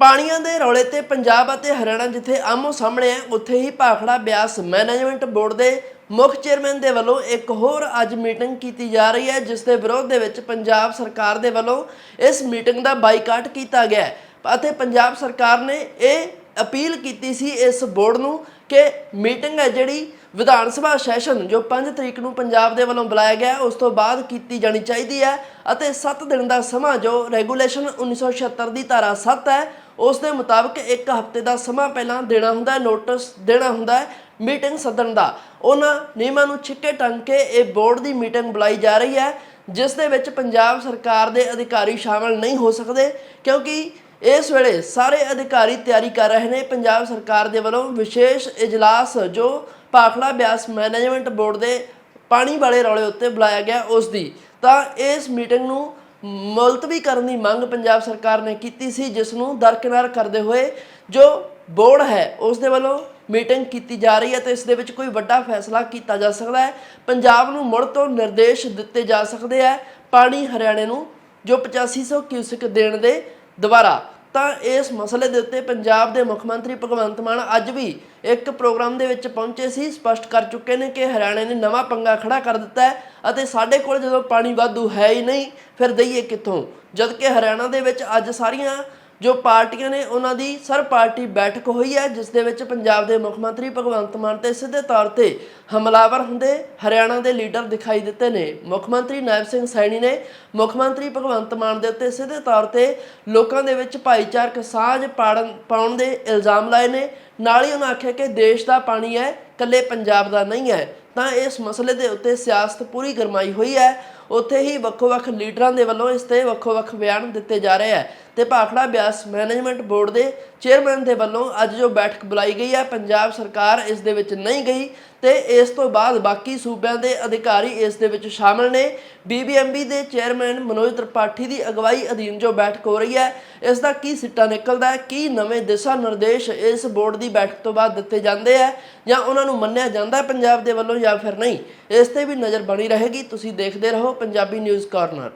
ਪਾਣੀਆਂ ਦੇ ਰੌਲੇ ਤੇ ਪੰਜਾਬ ਅਤੇ ਹਰਿਆਣਾ ਜਿੱਥੇ ਆਮੋ ਸਾਹਮਣੇ ਹੈ, ਉੱਥੇ ਹੀ ਭਾਖੜਾ ਬਿਆਸ ਮੈਨੇਜਮੈਂਟ ਬੋਰਡ ਦੇ ਮੁੱਖ ਚੇਅਰਮੈਨ ਦੇ ਵੱਲੋਂ ਇੱਕ ਹੋਰ ਅੱਜ ਮੀਟਿੰਗ ਕੀਤੀ ਜਾ ਰਹੀ ਹੈ, ਜਿਸ ਦੇ ਵਿਰੋਧ ਦੇ ਵਿੱਚ ਪੰਜਾਬ ਸਰਕਾਰ ਦੇ ਵੱਲੋਂ ਇਸ ਮੀਟਿੰਗ ਦਾ ਬਾਈਕਾਟ ਕੀਤਾ ਗਿਆ ਹੈ। ਅਤੇ ਪੰਜਾਬ ਸਰਕਾਰ ਨੇ ਇਹ ਅਪੀਲ ਕੀਤੀ ਸੀ ਇਸ ਬੋਰਡ ਨੂੰ ਕਿ ਮੀਟਿੰਗ ਹੈ ਜਿਹੜੀ ਵਿਧਾਨ ਸਭਾ ਸੈਸ਼ਨ ਜੋ 5 ਤਰੀਕ ਨੂੰ ਪੰਜਾਬ ਦੇ ਵੱਲੋਂ ਬੁਲਾਇਆ ਗਿਆ ਉਸ ਤੋਂ ਬਾਅਦ ਕੀਤੀ ਜਾਣੀ ਚਾਹੀਦੀ ਹੈ। ਅਤੇ 7 ਦਿਨ ਦਾ ਸਮਾਂ ਜੋ ਰੈਗੂਲੇਸ਼ਨ 1976 ਦੀ ਧਾਰਾ 7 ਹੈ ਉਸ ਦੇ ਮੁਤਾਬਕ ਇੱਕ ਹਫ਼ਤੇ ਦਾ ਸਮਾਂ ਪਹਿਲਾਂ ਦੇਣਾ ਹੁੰਦਾ ਹੈ, ਨੋਟਿਸ ਦੇਣਾ ਹੁੰਦਾ ਹੈ, ਮੀਟਿੰਗ ਸੱਦਣ ਦਾ। ਉਹਨਾਂ ਨਿਯਮਾਂ ਨੂੰ ਛਿੱਕੇ ਟੰਗ ਕੇ ਇਹ ਬੋਰਡ ਦੀ ਮੀਟਿੰਗ ਬੁਲਾਈ ਜਾ ਰਹੀ ਹੈ, ਜਿਸ ਦੇ ਵਿੱਚ ਪੰਜਾਬ ਸਰਕਾਰ ਦੇ ਅਧਿਕਾਰੀ ਸ਼ਾਮਲ ਨਹੀਂ ਹੋ ਸਕਦੇ, ਕਿਉਂਕਿ ਇਸ ਵੇਲੇ ਸਾਰੇ ਅਧਿਕਾਰੀ ਤਿਆਰੀ ਕਰ ਰਹੇ ਨੇ। ਪੰਜਾਬ ਸਰਕਾਰ ਦੇ ਵੱਲੋਂ ਵਿਸ਼ੇਸ਼ ਇਜਲਾਸ ਜੋ ਭਾਖੜਾ ਬਿਆਸ ਮੈਨੇਜਮੈਂਟ ਬੋਰਡ ਦੇ ਪਾਣੀ ਵਾਲੇ ਰੌਲੇ ਉੱਤੇ ਬੁਲਾਇਆ ਗਿਆ ਉਸ ਦੀ। ਤਾਂ ਇਸ ਮੀਟਿੰਗ ਨੂੰ ਮੁਲਤਵੀ ਕਰਨ ਦੀ ਮੰਗ ਪੰਜਾਬ ਸਰਕਾਰ ਨੇ ਕੀਤੀ ਸੀ ਜਿਸ ਨੂੰ ਦਰਕਿਨਾਰ ਕਰਦੇ ਹੋਏ ਜੋ ਬੋਰਡ ਹੈ ਉਸ ਦੇ ਵੱਲੋਂ ਮੀਟਿੰਗ ਕੀਤੀ ਜਾ ਰਹੀ ਹੈ ਤੇ ਇਸ ਦੇ ਵਿੱਚ ਕੋਈ ਵੱਡਾ ਫੈਸਲਾ ਕੀਤਾ ਜਾ ਸਕਦਾ ਹੈ। ਪੰਜਾਬ ਨੂੰ ਮੁੜ ਤੋਂ ਨਿਰਦੇਸ਼ ਦਿੱਤੇ ਜਾ ਸਕਦੇ ਆ ਪਾਣੀ ਹਰਿਆਣੇ ਨੂੰ ਜੋ 8500 ਕਿਊਸਿਕ ਦੇਣ ਦੇ ਦੁਬਾਰਾ ਤਾਂ ਇਸ ਮਸਲੇ ਦੇ ਉੱਤੇ ਪੰਜਾਬ ਦੇ ਮੁੱਖ ਮੰਤਰੀ ਭਗਵੰਤ ਮਾਨ ਅੱਜ ਵੀ ਇੱਕ ਪ੍ਰੋਗਰਾਮ ਦੇ ਵਿੱਚ ਪਹੁੰਚੇ ਸੀ। ਸਪਸ਼ਟ ਕਰ ਚੁੱਕੇ ਨੇ ਕਿ ਹਰਿਆਣੇ ਨੇ ਨਵਾਂ ਪੰਗਾ ਖੜਾ ਕਰ ਦਿੱਤਾ ਹੈ ਅਤੇ ਸਾਡੇ ਕੋਲ ਜਦੋਂ ਪਾਣੀ ਵਾਧੂ ਹੈ ਹੀ ਨਹੀਂ, ਫਿਰ ਦਈਏ ਕਿੱਥੋਂ? ਜਦ ਕਿ ਹਰਿਆਣਾ ਦੇ ਵਿੱਚ ਅੱਜ ਸਾਰੀਆਂ ਜੋ ਪਾਰਟੀਆਂ ਨੇ ਉਹਨਾਂ ਦੀ ਸਰ ਪਾਰਟੀ ਬੈਠਕ ਹੋਈ ਹੈ, ਜਿਸ ਦੇ ਵਿੱਚ ਪੰਜਾਬ ਦੇ ਮੁੱਖ ਮੰਤਰੀ ਭਗਵੰਤ ਮਾਨ ਤੇ ਸਿੱਧੇ ਤੌਰ ਤੇ ਹਮਲਾਵਰ ਹੁੰਦੇ, ਹਰਿਆਣਾ ਦੇ ਲੀਡਰ ਦਿਖਾਈ ਦਿੱਤੇ ਨੇ। ਮੁੱਖ ਮੰਤਰੀ ਨਾਇਬ ਸਿੰਘ ਸੈਣੀ ਨੇ ਮੁੱਖ ਮੰਤਰੀ ਭਗਵੰਤ ਮਾਨ ਦੇ ਉੱਤੇ ਸਿੱਧੇ ਤੌਰ ਤੇ ਲੋਕਾਂ ਦੇ ਵਿੱਚ ਭਾਈਚਾਰਕ ਸਾਂਝ ਪਾੜਨ, ਪਾਉਣ ਦੇ ਇਲਜ਼ਾਮ ਲਾਏ ਨੇ। ਨਾਲ ਹੀ ਉਹਨਾਂ ਆਖਿਆ ਕਿ ਦੇਸ਼ ਦਾ ਪਾਣੀ ਹੈ, ਇਕੱਲੇ ਪੰਜਾਬ ਦਾ ਨਹੀਂ ਹੈ। ਤਾਂ ਇਸ ਮਸਲੇ ਦੇ ਉੱਤੇ ਸਿਆਸਤ ਪੂਰੀ ਗਰਮਾਈ ਹੋਈ ਹੈ। ਉੱਥੇ ਹੀ ਵੱਖੋ-ਵੱਖ ਲੀਡਰਾਂ ਦੇ ਵੱਲੋਂ ਇਸ ਤੇ ਵੱਖੋ-ਵੱਖ ਬਿਆਨ ਦਿੱਤੇ ਜਾ ਰਹੇ ਹੈ ਤੇ ਭਾਖੜਾ ਬਿਆਸ ਮੈਨੇਜਮੈਂਟ ਬੋਰਡ ਦੇ ਚੇਅਰਮੈਨ ਦੇ ਵੱਲੋਂ ਅੱਜ ਜੋ ਬੈਠਕ ਬੁਲਾਈ ਗਈ ਹੈ ਪੰਜਾਬ ਸਰਕਾਰ ਇਸ ਦੇ ਵਿੱਚ ਨਹੀਂ ਗਈ ਤੇ ਇਸ ਤੋਂ ਬਾਅਦ ਬਾਕੀ ਸੂਬਿਆਂ ਦੇ ਅਧਿਕਾਰੀ ਇਸ ਦੇ ਵਿੱਚ ਸ਼ਾਮਲ ਨੇ। ਬੀਬੀਐਮਬੀ ਦੇ ਚੇਅਰਮੈਨ ਮਨੋਜ ਤ੍ਰਿਪਾਠੀ ਦੀ ਅਗਵਾਈ ਅਧੀਨ ਜੋ ਬੈਠਕ ਹੋ ਰਹੀ ਹੈ ਇਸ ਦਾ ਕੀ ਸਿੱਟਾ ਨਿਕਲਦਾ ਹੈ ਕੀ ਨਵੇਂ ਦਿਸ਼ਾ ਨਿਰਦੇਸ਼ ਇਸ ਬੋਰਡ ਦੀ ਬੈਠਕ ਤੋਂ ਬਾਅਦ ਦਿੱਤੇ ਜਾਂਦੇ ਆ, ਜਾਂ ਉਹਨਾਂ ਨੂੰ ਮੰਨਿਆ ਜਾਂਦਾ ਪੰਜਾਬ ਦੇ ਵੱਲੋਂ ਜਾਂ ਫਿਰ ਨਹੀਂ, ਇਸ ਤੇ ਵੀ ਨਜ਼ਰ ਬਣੀ ਰਹੇਗੀ, ਤੁਸੀਂ ਦੇਖਦੇ ਰਹੋ। Punjabi news corner